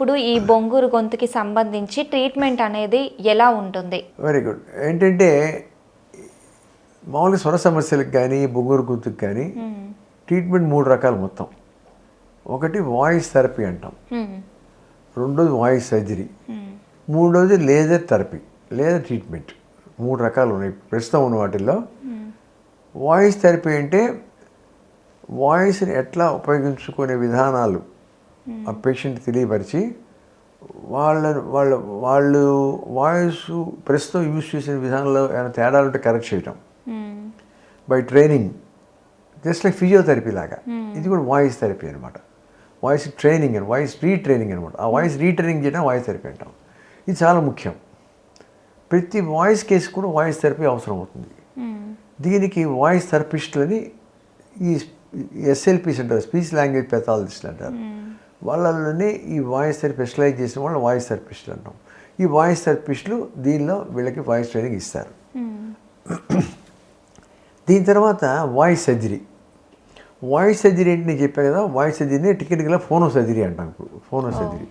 ఇప్పుడు ఈ బొంగురు గొంతుకి సంబంధించి ట్రీట్మెంట్ అనేది ఎలా ఉంటుంది? వెరీ గుడ్ ఏంటంటే మామూలుగా స్వర సమస్యలకు కానీ బొంగూరు గుర్తుకు కానీ ట్రీట్మెంట్ మూడు రకాలు మొత్తం. ఒకటి వాయిస్ థెరపీ అంటాం. రెండోది వాయిస్ సర్జరీ. మూడోది లేజర్ థెరపీ లేజర్ ట్రీట్మెంట్. మూడు రకాలు ఉన్నాయి. ప్రస్తుతం ఉన్న వాటిల్లో వాయిస్ థెరపీ అంటే వాయిస్ని ఎట్లా ఉపయోగించుకునే విధానాలు ఆ పేషెంట్ తెలియపరిచి వాళ్ళ వాళ్ళ వాళ్ళు వాయిస్ ప్రస్తుతం యూజ్ చేసిన విధానంలో ఏమైనా తేడాలు ఉంటే కరెక్ట్ చేయటం. By training just like physiotherapy లాగా. ఇది కూడా వాయిస్ థెరపీ అనమాట వాయిస్ ట్రైనింగ్ అని వాయిస్ రీట్రైనింగ్ అనమాట ఆ వాయిస్ రీట్రైనింగ్ చేయడం వాయిస్ థెరపీ అంటాం. ఇది చాలా ముఖ్యం. ప్రతి వాయిస్ కేసు కూడా వాయిస్ థెరపీ అవసరం అవుతుంది. మ్మ్. దీనికి వాయిస్ థెరపిస్టులని ఈ ఎస్ఎల్పీస్ అంటారు స్పీచ్ లాంగ్వేజ్ పెథాలజిస్ట్ అంటారు. వాళ్ళలోనే ఈ వాయిస్ థెరపీ స్పెషలైజ్ చేసిన వాళ్ళు వాయిస్ థెరపిస్టులు అంటాం ఈ వాయిస్ థెరపిస్టులు దీనిలో వీళ్ళకి వాయిస్ ట్రైనింగ్ ఇస్తారు. మ్మ్. దీని తర్వాత వాయిస్ సర్జరీ. వాయిస్ సర్జరీ ఏంటి నేను చెప్పాను కదా వాయిస్ సర్జరీని టెక్నికల్గా ఫోనో సర్జరీ అంటాం ఇప్పుడు ఫోనో సర్జరీ.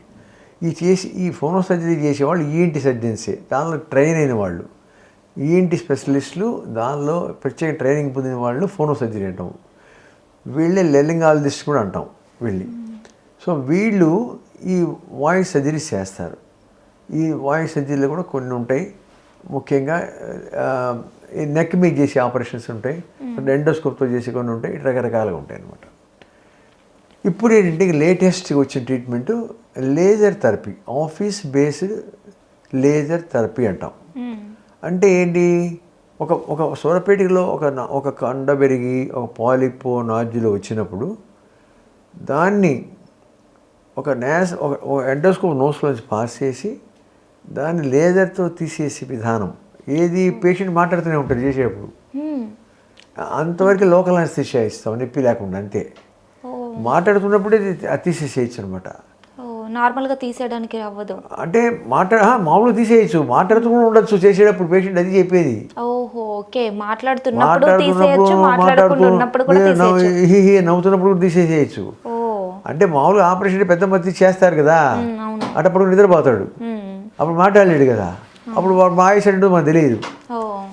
ఈ చేసి ఈ ఫోనో సర్జరీ చేసేవాళ్ళు ఈఎన్టీ సర్జన్సే దానిలో ట్రైన్ అయిన వాళ్ళు. ఈఎన్టీ స్పెషలిస్టులు దానిలో ప్రత్యేక ట్రైనింగ్ పొందిన వాళ్ళు ఫోనో సర్జరీ అంటాం. వీళ్ళే లెల్లింగాలజిస్ట్ కూడా అంటాం వీళ్ళని. సో వీళ్ళు ఈ వాయిస్ సర్జరీ చేస్తారు. ఈ వాయిస్ సర్జరీలో కూడా కొన్ని ఉంటాయి. ముఖ్యంగా ఈ నెక్ మీద చేసే ఆపరేషన్స్ ఉంటాయి. ఎండోస్కోప్తో చేసే కొన్ని ఉంటాయి. రకరకాలుగా ఉంటాయి అన్నమాట. ఇప్పుడు ఏంటంటే లేటెస్ట్ వచ్చిన treatment laser therapy office based laser therapy అంటాం. అంటే ఏంటి? ఒక ఒక సొరపేటికలో ఒక ఒక కండ పెరిగి ఒక పాలిపో నాజ్యులు వచ్చినప్పుడు దాన్ని ఒక నేస్ ఒక ఎండోస్కోప్ నోస్లోంచి పాస్ చేసి దాన్ని లేజర్తో తీసేసే విధానం. ఏది పేషెంట్ మాట్లాడుతూనే ఉంటాడు చేసేటప్పుడు. మ్మ్. అంతవరకు లోకల్ అనస్థిషియా ఇస్తాం నొప్పి లేకుండా అంతే. మాట్లాడుతున్నప్పుడే తీసేసేయచ్చు అనమాట నార్మల్గా తీసేయడానికి అవ్వదు. అంటే మాట్లా ఆ, మామూలుగా తీసేయచ్చు. మాట్లాడుతూ కూడా ఉండొచ్చు చేసేటప్పుడు పేషెంట్ అది చెప్పేది. ఓహో ఓకే. మాట్లాడుతున్నప్పుడు హి నవ్వుతున్నప్పుడు కూడా తీసేసేయచ్చు. అంటే మామూలుగా ఆపరేషన్ పెద్ద మత్తి చేస్తారు కదా. అటప్పుడు నిద్రపోతాడు. అప్పుడు మాట్లాడలేడు కదా. అప్పుడు వాడు వాయిస్ అంటే మనకు తెలియదు.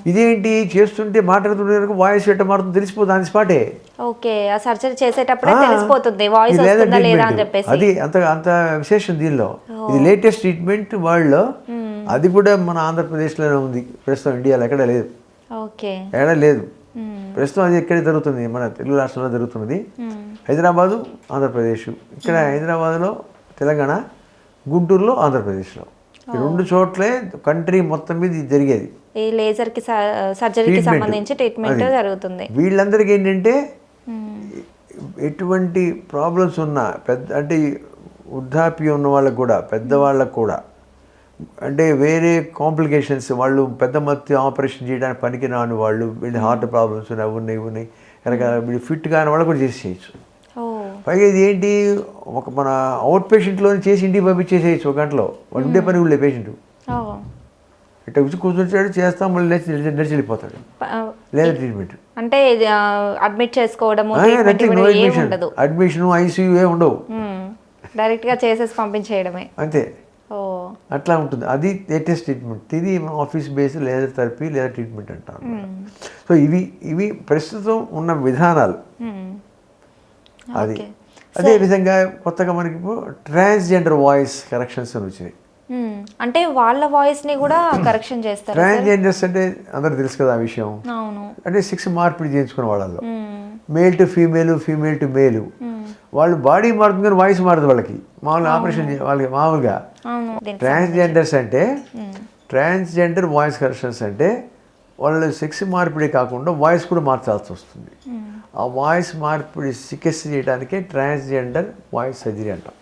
ఇదేంటి? చేస్తుంటే మాట్లాడుతుంటే వాయిస్ ఎట్ట మారుతుందో తెలిసిపోతుంది దాని స్పాటే. ఓకే. ఆ సర్జరీ చేసేటప్పుడే ఆ, తెలిసిపోతుంది. వాయిస్ ఇది లేదా వస్తుందా లేదా అని treatment. చెప్పేసి. అది అంత అంత విశేషం దీనిలో. ఇది లేటెస్ట్ ట్రీట్మెంట్ వరల్డ్లో అది కూడా మన ఆంధ్రప్రదేశ్లోనే ఉంది. ప్రస్తుతం ఇండియాలో ఎక్కడ లేదు. ఓకే. ఎక్కడ లేదు. ప్రస్తుతం అది ఎక్కడ జరుగుతుంది? మన తెలుగు రాష్ట్రంలో జరుగుతున్నది. మ్మ్. హైదరాబాదు ఆంధ్రప్రదేశ్. ఇక్కడ హైదరాబాద్లో తెలంగాణ గుంటూరులో ఆంధ్రప్రదేశ్లో. ఈ రెండు చోట్లే కంట్రీ మొత్తం మీద ఇది జరిగేది. ఈ లేజర్కి సర్జరీకి. సంబంధించి ట్రీట్మెంట్. జరుగుతుంది. వీళ్ళందరికీ ఏంటంటే. ఎటువంటి ప్రాబ్లమ్స్ ఉన్నా పెద్ద అంటే వృద్ధాప్యం ఉన్న వాళ్ళకు కూడా పెద్దవాళ్ళకు కూడా అంటే వేరే కాంప్లికేషన్స్ వాళ్ళు పెద్ద మత్తి ఆపరేషన్ చేయడానికి పనికి రాని వాళ్ళు వీళ్ళు హార్ట్ ప్రాబ్లమ్స్ ఉన్నాయి ఉన్నాయి ఉన్నాయి రకరకాల వీళ్ళు ఫిట్ కాని వాళ్ళు కూడా చేసి చేయొచ్చు. పైగా ఇది ఏంటి ఒక మన అవుట్ పేషెంట్లో చేసి ఇంటికి పంపించేసేయచ్చు ఒక గంటలో. వాళ్ళు ఉండే పని ఉండే పేషెంట్. ఇట్లా వచ్చి కూర్చొచ్చాడు చేస్తాం మళ్ళీ లేచి నడిచి వెళ్ళిపోతాడు లేదా ట్రీట్మెంట్ అంటే అడ్మిట్ చేసుకోవడము ఏం అడ్మిషన్ ఐసీయూ ఏ ఉండవు. డైరెక్ట్గా చేసేసి పంపించేయడమే. అంతే. అట్లా ఉంటుంది. అది లేటెస్ట్ ట్రీట్మెంట్ ఇది ఆఫీస్ బేస్డ్ లేదా థెరపీ లేదా ట్రీట్మెంట్ అంటారు సో ఇవి ఇవి ప్రస్తుతం ఉన్న విధానాలు. మ్మ్. అది. అదే విధంగా కొత్తగా మనకి ట్రాన్స్జెండర్ వాయిస్ కరెక్షన్స్ అని వచ్చినాయి. మ్మ్. అంటే వాళ్ళ వాయిస్ని కూడా కరెక్షన్ చేస్తారు ట్రాన్స్జెండర్స్ అంటే అందరూ తెలుసు కదా ఆ విషయం. అవును. అంటే సిక్స్ మార్పిడి చేయించుకునే వాళ్ళలో. Male to female female to male. వాళ్ళు బాడీ మారుతుంది కానీ వాయిస్ మారదు వాళ్ళకి. మామూలుగా ఆపరేషన్ వాళ్ళకి మామూలుగా. ట్రాన్స్జెండర్స్ అంటే. ట్రాన్స్జెండర్ వాయిస్ కరెక్షన్స్ అంటే వాళ్ళు సెక్స్ మార్పిడి కాకుండా వాయిస్ కూడా మార్చాల్సి వస్తుంది. ఆ వాయిస్ మార్పిడి చికిత్స చేయడానికే ట్రాన్స్జెండర్ వాయిస్ సర్జరీ అంటాం.